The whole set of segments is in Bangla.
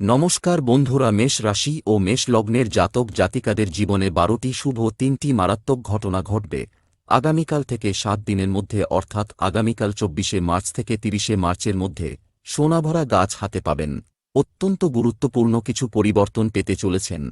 নমস্কার বন্ধুরা, মেষ রাশি ও মেষ লগ্নের জাতক জাতিকাদের জীবনে বারোটি শুভ তিনটি মারাত্মক ঘটনা ঘটবে। আগামীকাল থেকে সাত দিনের মধ্যে, অর্থাৎ আগামীকাল চব্বিশে মার্চ থেকে তিরিশে মার্চের মধ্যে, সোনাভরা গাছ হাতে পাবেন। অত্যন্ত গুরুত্বপূর্ণ কিছু পরিবর্তন পেতে চলেছেন।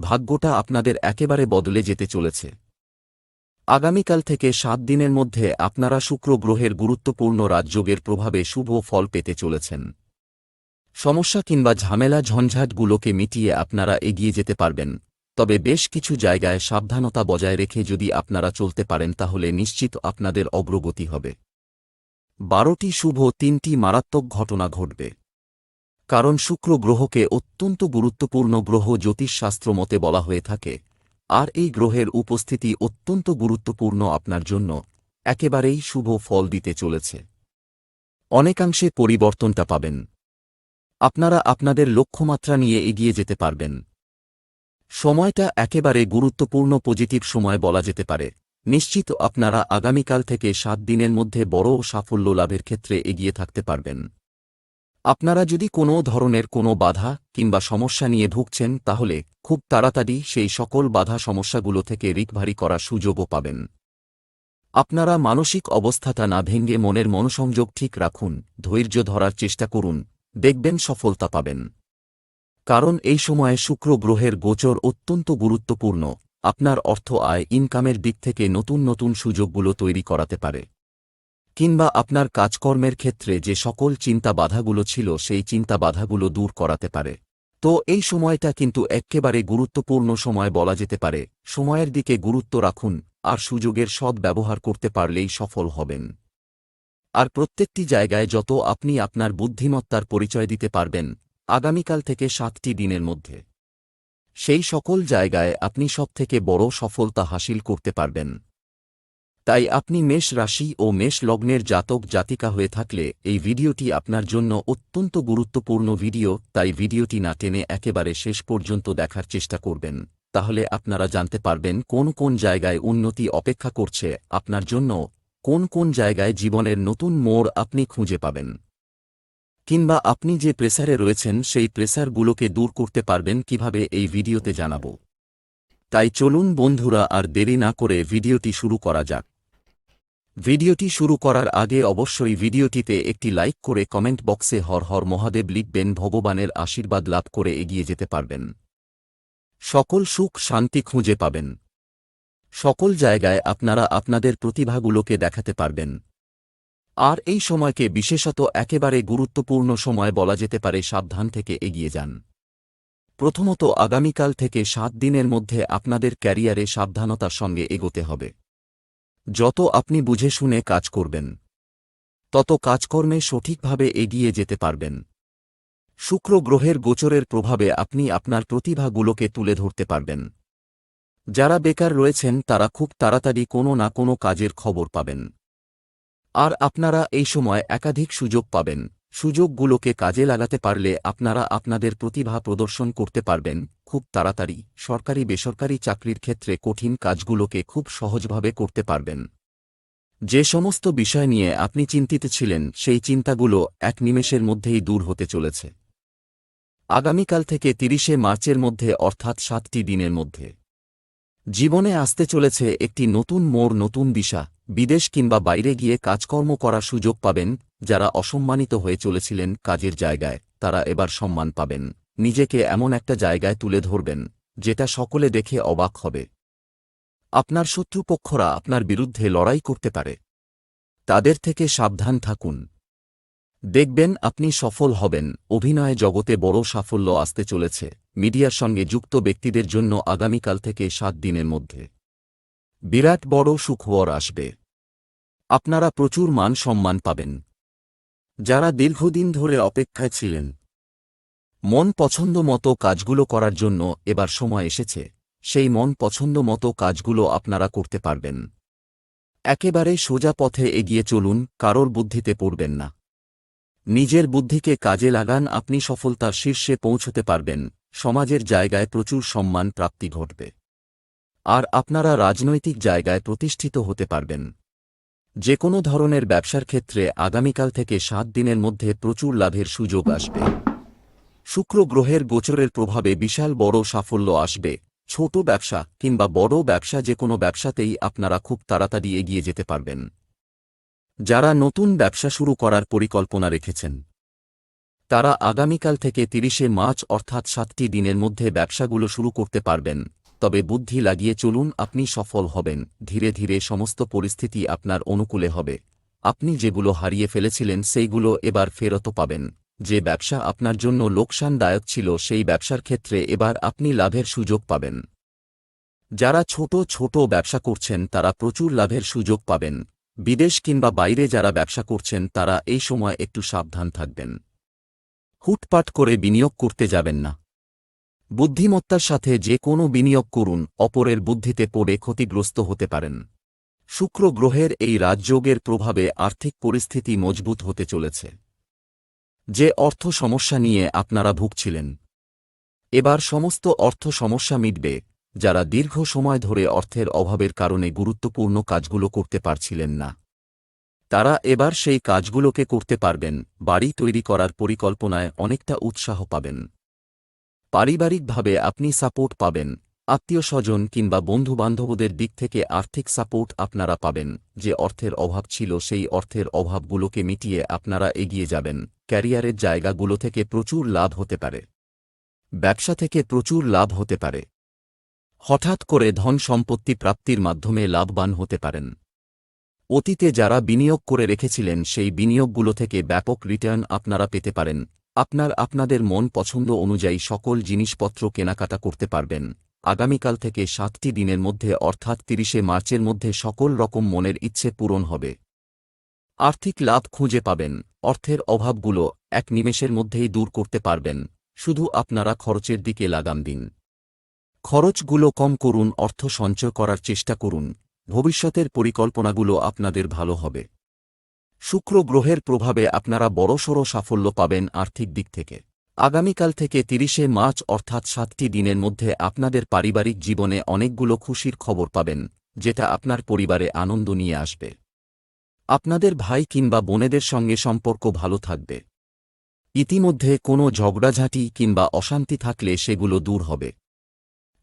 ভাগ্যটা আপনাদের একেবারে বদলে যেতে চলেছে। আগামীকাল থেকে সাত দিনের মধ্যে, আপনারা শুক্র গ্রহের গুরুত্বপূর্ণ রাজযোগের প্রভাবে শুভ ফল পেতে চলেছেন। সমস্যা কিংবা ঝামেলা ঝঞ্ঝাটগুলোকে মিটিয়ে আপনারা এগিয়ে যেতে পারবেন। তবে বেশ কিছু জায়গায় সাবধানতা বজায় রেখে যদি আপনারা চলতে পারেন, তাহলে নিশ্চিত আপনাদের অগ্রগতি হবে। বারোটি শুভ, তিনটি মারাত্মক ঘটনা ঘটবে। কারণ শুক্র গ্রহকে অত্যন্ত গুরুত্বপূর্ণ গ্রহ জ্যোতিষশাস্ত্র মতে বলা হয়ে থাকে, আর এই গ্রহের উপস্থিতি অত্যন্ত গুরুত্বপূর্ণ আপনার জন্য, একেবারেই শুভ ফল দিতে চলেছে। অনেকাংশে পরিবর্তনটা পাবেন। আপনারা আপনাদের লক্ষ্যমাত্রা নিয়ে এগিয়ে যেতে পারবেন। সময়টা একেবারে গুরুত্বপূর্ণ পজিটিভ সময় বলা যেতে পারে। নিশ্চিত আপনারা আগামীকাল থেকে সাত দিনের মধ্যে বড় সাফল্য লাভের ক্ষেত্রে এগিয়ে থাকতে পারবেন। আপনারা যদি কোনো ধরনের কোনো বাধা কিংবা সমস্যা নিয়ে ভুগছেন, তাহলে খুব তাড়াতাড়ি সেই সকল বাধা সমস্যাগুলো থেকে রিকভারি করার সুযোগও পাবেন। আপনারা মানসিক অবস্থাটা না ভেঙে মনের মনোসংযোগ ঠিক রাখুন, ধৈর্য ধরার চেষ্টা করুন দেখবেন সফলতা পাবেন। কারণ এই সময়ে শুক্র গ্রহের গোচর অত্যন্ত গুরুত্বপূর্ণ। আপনার অর্থ আয়, ইনকামের দিক থেকে নতুন নতুন সুযোগগুলো তৈরি করাতে পারে। কিংবা আপনার কাজকর্মের ক্ষেত্রে যে সকল চিন্তা বাধাগুলো ছিল, সেই চিন্তা বাধাগুলো দূর করাতে পারে। তো এই সময়টা কিন্তু এক্কেবারে গুরুত্বপূর্ণ সময় বলা যেতে পারে। সময়ের দিকে গুরুত্ব রাখুন, আর সুযোগের সৎ ব্যবহার করতে পারলেই সফল হবেন। আর প্রত্যেকটি জায়গায় যত আপনি আপনার বুদ্ধিমত্তার পরিচয় দিতে পারবেন, আগামীকাল থেকে সাতটি দিনের মধ্যে। সেই সকল জায়গায় আপনি সবথেকে বড় সফলতা হাসিল করতে পারবেন। তাই আপনি মেষ রাশি ও মেষ লগ্নের জাতক জাতিকা হয়ে থাকলে এই ভিডিওটি আপনার জন্য অত্যন্ত গুরুত্বপূর্ণ ভিডিও, তাই ভিডিওটি না টেনে একেবারে শেষ পর্যন্ত দেখার চেষ্টা করবেন। তাহলে আপনারা জানতে পারবেন কোন কোন জায়গায় উন্নতি অপেক্ষা করছে, আপনার জন্য কোন কোন জায়গায় জীবনের নতুন মোড় আপনি খুঁজে পাবেন। কিংবা আপনি যে প্রেসারে রয়েছেন, সেই প্রেসারগুলোকে দূর করতে পারবেন কীভাবে এই ভিডিওতে জানাব। তাই চলুন বন্ধুরা, আর দেরি না করে ভিডিওটি শুরু করা যাক। ভিডিওটি শুরু করার আগে অবশ্যই ভিডিওটিতে একটি লাইক করে কমেন্ট বক্সে হর হর মহাদেব লিখবেন, ভগবানের আশীর্বাদ লাভ করে এগিয়ে যেতে পারবেন। সকল সুখ শান্তি খুঁজে পাবেন। সকল জায়গায় আপনারা আপনাদের প্রতিভাগুলোকে দেখাতে পারবেন। আর এই সময়কে বিশেষত একেবারে গুরুত্বপূর্ণ সময় বলা যেতে পারে সাবধান থেকে এগিয়ে যান। প্রথমত আগামীকাল থেকে সাত দিনের মধ্যে আপনাদের ক্যারিয়ারে সাবধানতার সঙ্গে এগোতে হবে। যত আপনি বুঝে শুনে কাজ করবেন, তত কাজকর্মে সঠিকভাবে এগিয়ে যেতে পারবেন। শুক্র গ্রহের গোচরের প্রভাবে আপনি আপনার প্রতিভাগুলোকে তুলে ধরতে পারবেন। যারা বেকার রয়েছেন, তারা খুব তাড়াতাড়ি কোনো না কোনো কাজের খবর পাবেন। আর আপনারা এই সময় একাধিক সুযোগ পাবেন। সুযোগগুলোকে কাজে লাগাতে পারলে আপনারা আপনাদের প্রতিভা প্রদর্শন করতে পারবেন। খুব তাড়াতাড়ি সরকারি বেসরকারি চাকরির ক্ষেত্রে কঠিন কাজগুলোকে খুব সহজভাবে করতে পারবেন। যে সমস্ত বিষয় নিয়ে আপনি চিন্তিত ছিলেন, সেই চিন্তাগুলো এক নিমেষের মধ্যেই দূর হতে চলেছে। আগামীকাল থেকে তিরিশে মার্চের মধ্যে, অর্থাৎ সাতটি দিনের মধ্যে। জীবনে আসতে চলেছে একটি নতুন মোর নতুন দিশা। বিদেশ কিংবা বাইরে গিয়ে কাজকর্ম করার সুযোগ পাবেন যারা অসম্মানিত হয়ে চলেছিলেন কাজের জায়গায়। তারা এবার সম্মান পাবেন। নিজেকে এমন একটা জায়গায় তুলে ধরবেন, যেটা সকলে দেখে অবাক হবে। আপনার শত্রুপক্ষরা আপনার বিরুদ্ধে লড়াই করতে পারে। তাদের থেকে সাবধান থাকুন। দেখবেন আপনি সফল হবেন। অভিনয় জগতে বড় সাফল্য আসতে চলেছে। মিডিয়ার সঙ্গে যুক্ত ব্যক্তিদের জন্য আগামীকাল থেকে সাত দিনের মধ্যে। বিরাট বড় সুখবর আসবে। আপনারা প্রচুর মান সম্মান পাবেন। যারা দীর্ঘদিন ধরে অপেক্ষায় ছিলেন, মন পছন্দ মতো কাজগুলো করার জন্য এবার সময় এসেছে, সেই মন পছন্দ মতো কাজগুলো আপনারা করতে পারবেন। একেবারে সোজা পথে এগিয়ে চলুন, কারোর বুদ্ধিতে পড়বেন না। নিজের বুদ্ধিকে কাজে লাগান, আপনি সফলতার শীর্ষে পৌঁছতে পারবেন। সমাজের জায়গায় প্রচুর সম্মান প্রাপ্তি ঘটবে। আর আপনারা রাজনৈতিক জায়গায় প্রতিষ্ঠিত হতে পারবেন। যে কোনো ধরনের ব্যবসার ক্ষেত্রে আগামীকাল থেকে সাত দিনের মধ্যে প্রচুর লাভের সুযোগ আসবে। শুক্র গ্রহের গোচরের প্রভাবে বিশাল বড় সাফল্য আসবে। ছোট ব্যবসা কিংবা বড় ব্যবসা যে কোনো ব্যবসাতেই আপনারা খুব তাড়াতাড়ি এগিয়ে যেতে পারবেন। যারা নতুন ব্যবসা শুরু করার পরিকল্পনা রেখেছেন তারা আগামীকাল থেকে তিরিশে মার্চ অর্থাৎ সাতটি দিনের মধ্যে ব্যবসাগুলো শুরু করতে পারবেন। তবে বুদ্ধি লাগিয়ে চলুন, আপনি সফল হবেন। ধীরে ধীরে সমস্ত পরিস্থিতি আপনার অনুকূলে হবে। আপনি যেগুলো হারিয়ে ফেলেছিলেন, সেইগুলো এবার ফেরত পাবেন। যে ব্যবসা আপনার জন্য লোকসানদায়ক ছিল, সেই ব্যবসার ক্ষেত্রে এবার আপনি লাভের সুযোগ পাবেন। যারা ছোট ছোট ব্যবসা করছেন, তারা প্রচুর লাভের সুযোগ পাবেন। বিদেশ কিংবা বাইরে যারা ব্যবসা করছেন, তারা এই সময় একটু সাবধান থাকবেন। হুটপাট করে বিনিয়োগ করতে যাবেন না। বুদ্ধিমত্তার সাথে যে কোনো বিনিয়োগ করুন, অপরের বুদ্ধিতে পড়ে ক্ষতিগ্রস্ত হতে পারেন। শুক্র গ্রহের এই রাজযোগের প্রভাবে আর্থিক পরিস্থিতি মজবুত হতে চলেছে। যে অর্থ সমস্যা নিয়ে আপনারা ভুগছিলেন। এবার সমস্ত অর্থ সমস্যা মিটবে, যারা দীর্ঘ সময় ধরে অর্থের অভাবের কারণে গুরুত্বপূর্ণ কাজগুলো করতে পারছিলেন না। তারা এবার সেই কাজগুলোকে করতে পারবেন, বাড়ি তৈরি করার পরিকল্পনায় অনেকটা উৎসাহ পাবেন। পারিবারিকভাবে আপনি সাপোর্ট পাবেন, আত্মীয় স্বজন কিংবা বন্ধুবান্ধবদের দিক থেকে আর্থিক সাপোর্ট আপনারা পাবেন, যে অর্থের অভাব ছিল সেই অর্থের অভাবগুলোকে মিটিয়ে আপনারা এগিয়ে যাবেন, ক্যারিয়ারের জায়গাগুলো থেকে প্রচুর লাভ হতে পারে। ব্যবসা থেকে প্রচুর লাভ হতে পারে। হঠাৎ করে ধন সম্পত্তি প্রাপ্তির মাধ্যমে লাভবান হতে পারেন। অতীতে যারা বিনিয়োগ করে রেখেছিলেন সেই বিনিয়োগগুলো থেকে ব্যাপক রিটার্ন আপনারা পেতে পারেন। আপনার আপনাদের মন পছন্দ অনুযায়ী সকল জিনিসপত্র কেনাকাটা করতে পারবেন। আগামীকাল থেকে সাতটি দিনের মধ্যে অর্থাৎ তিরিশে মার্চের মধ্যে সকল রকম মনের ইচ্ছে পূরণ হবে। আর্থিক লাভ খুঁজে পাবেন। অর্থের অভাবগুলো এক নিমেষের মধ্যেই দূর করতে পারবেন। শুধু আপনারা খরচের দিকে লাগাম দিন। খরচগুলো কম করুন, অর্থ সঞ্চয় করার চেষ্টা করুন। ভবিষ্যতের পরিকল্পনাগুলো আপনাদের ভালো হবে। শুক্র গ্রহের প্রভাবে আপনারা বড়সড় সাফল্য পাবেন আর্থিক দিক থেকে। আগামীকাল থেকে তিরিশে মার্চ অর্থাৎ সাতটি দিনের মধ্যে আপনাদের পারিবারিক জীবনে অনেকগুলো খুশির খবর পাবেন, যেটা আপনার পরিবারে আনন্দ নিয়ে আসবে। আপনাদের ভাই কিংবা বোনেদের সঙ্গে সম্পর্ক ভালো থাকবে। ইতিমধ্যে কোনো ঝগড়াঝাঁটি কিংবা অশান্তি থাকলে সেগুলো দূর হবে।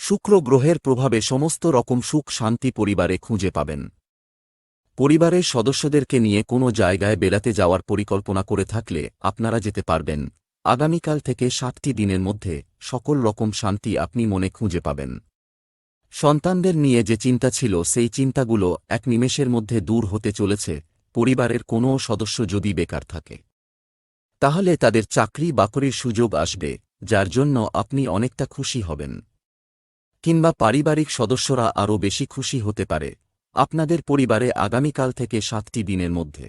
শুক্র গ্রহের প্রভাবে সমস্ত রকম সুখ শান্তি পরিবারে খুঁজে পাবেন। পরিবারের সদস্যদেরকে নিয়ে কোনো জায়গায় বেড়াতে যাওয়ার পরিকল্পনা করে থাকলে আপনারা যেতে পারবেন। আগামীকাল থেকে সাতটি দিনের মধ্যে সকল রকম শান্তি আপনি মনে খুঁজে পাবেন। সন্তানদের নিয়ে যে চিন্তা ছিল সেই চিন্তাগুলো এক নিমেষের মধ্যে দূর হতে চলেছে, পরিবারের কোনো সদস্য যদি বেকার থাকে। তাহলে তাদের চাকরি বাকরির সুযোগ আসবে, যার জন্য আপনি অনেকটা খুশি হবেন। কিংবা পারিবারিক সদস্যরা আরও বেশি খুশি হতে পারে। আপনাদের পরিবারে আগামীকাল থেকে সাতটি দিনের মধ্যে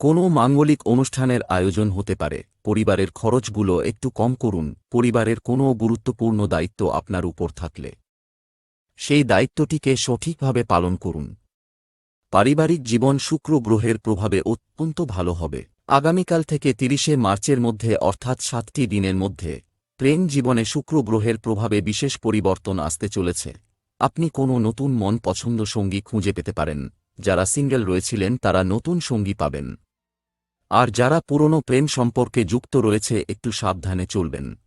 কোনো মাঙ্গলিক অনুষ্ঠানের আয়োজন হতে পারে। পরিবারের খরচগুলো একটু কম করুন। পরিবারের কোনো গুরুত্বপূর্ণ দায়িত্ব আপনার উপর থাকলে সেই দায়িত্বটিকে সঠিকভাবে পালন করুন। পারিবারিক জীবন শুক্র গ্রহের প্রভাবে অত্যন্ত ভালো হবে। আগামীকাল থেকে তিরিশে মার্চের মধ্যে অর্থাৎ সাতটি দিনের মধ্যে প্রেম জীবনে শুক্র গ্রহের প্রভাবে বিশেষ পরিবর্তন আসতে চলেছে। আপনি কোনো নতুন মন পছন্দ সঙ্গী খুঁজে পেতে পারেন। যারা সিঙ্গেল রয়েছিলেন, তারা নতুন সঙ্গী পাবেন। আর যারা পুরনো প্রেম সম্পর্কে যুক্ত রয়েছে, একটু সাবধানে চলবেন।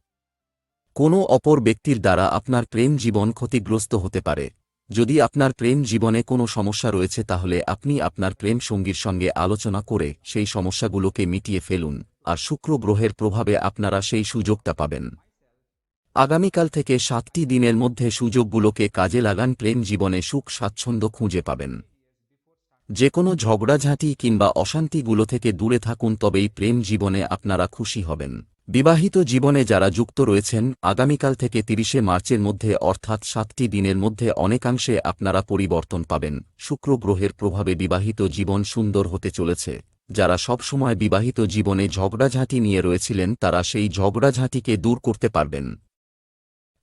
কোনো অপর ব্যক্তির দ্বারা আপনার প্রেম জীবন ক্ষতিগ্রস্ত হতে পারে। যদি আপনার প্রেম জীবনে কোনো সমস্যা রয়েছে, তাহলে আপনি আপনার প্রেম সঙ্গীর সঙ্গে আলোচনা করে সেই সমস্যাগুলোকে মিটিয়ে ফেলুন। আর শুক্র গ্রহের প্রভাবে আপনারা সেই সুযোগটা পাবেন। আগামীকাল থেকে সাতটি দিনের মধ্যে সুযোগগুলোকে কাজে লাগান প্রেম জীবনে সুখ, স্বাচ্ছন্দ্য খুঁজে পাবেন। যে কোনো ঝগড়াঝাঁটি কিংবা অশান্তিগুলো থেকে দূরে থাকুন, তবেই প্রেম জীবনে আপনারা খুশি হবেন। বিবাহিত জীবনে যারা যুক্ত রয়েছেন, আগামীকাল থেকে তিরিশে মার্চের মধ্যে অর্থাৎ সাতটি দিনের মধ্যে অনেকাংশে আপনারা পরিবর্তন পাবেন। শুক্র গ্রহের প্রভাবে বিবাহিত জীবন সুন্দর হতে চলেছে। যারা সবসময় বিবাহিত জীবনে ঝগড়াঝাঁটি নিয়ে রয়েছিলেন, তারা সেই ঝগড়াঝাঁটিকে দূর করতে পারবেন।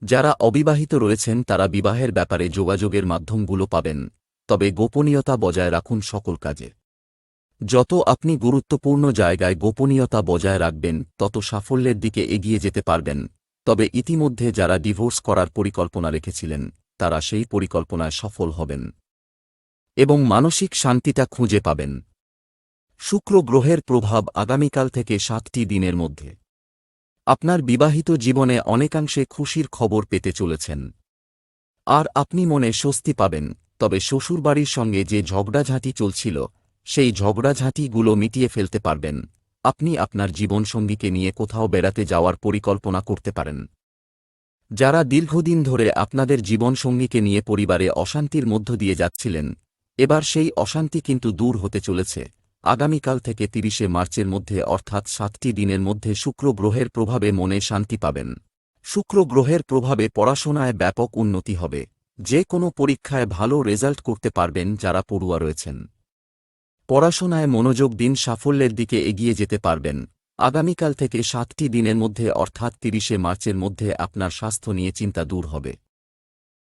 যারা অবিবাহিত রয়েছেন তারা বিবাহের ব্যাপারে যোগাযোগের মাধ্যমগুলো পাবেন, তবে গোপনীয়তা বজায় রাখুন সকল কাজে। যত আপনি গুরুত্বপূর্ণ জায়গায় গোপনীয়তা বজায় রাখবেন, তত সাফল্যের দিকে এগিয়ে যেতে পারবেন, তবে ইতিমধ্যে যারা ডিভোর্স করার পরিকল্পনা রেখেছিলেন, তারা সেই পরিকল্পনায় সফল হবেন এবং মানসিক শান্তিটা খুঁজে পাবেন। শুক্র গ্রহের প্রভাব আগামীকাল থেকে সাতটি দিনের মধ্যে। আপনার বিবাহিত জীবনে অনেকাংশে খুশির খবর পেতে চলেছেন। আর আপনি মনে স্বস্তি পাবেন, তবে শ্বশুরবাড়ির সঙ্গে যে ঝগড়াঝাঁটি চলছিল, সেই ঝগড়াঝাঁটিগুলো মিটিয়ে ফেলতে পারবেন। আপনি আপনার জীবনসঙ্গীকে নিয়ে কোথাও বেড়াতে যাওয়ার পরিকল্পনা করতে পারেন। যারা দীর্ঘদিন ধরে আপনাদের জীবনসঙ্গীকে নিয়ে পরিবারে অশান্তির মধ্য দিয়ে যাচ্ছিলেন, এবার সেই অশান্তি কিন্তু দূর হতে চলেছে। আগামীকাল থেকে তিরিশে মার্চের মধ্যে অর্থাৎ সাতটি দিনের মধ্যে শুক্র গ্রহের প্রভাবে মনে শান্তি পাবেন। শুক্র গ্রহের প্রভাবে পড়াশোনায় ব্যাপক উন্নতি হবে। যে কোনো পরীক্ষায় ভালো রেজাল্ট করতে পারবেন যারা পড়ুয়া রয়েছেন। পড়াশোনায় মনোযোগ দিন, সাফল্যের দিকে এগিয়ে যেতে পারবেন। আগামীকাল থেকে সাতটি দিনের মধ্যে অর্থাৎ তিরিশে মার্চের মধ্যে আপনার স্বাস্থ্য নিয়ে চিন্তা দূর হবে।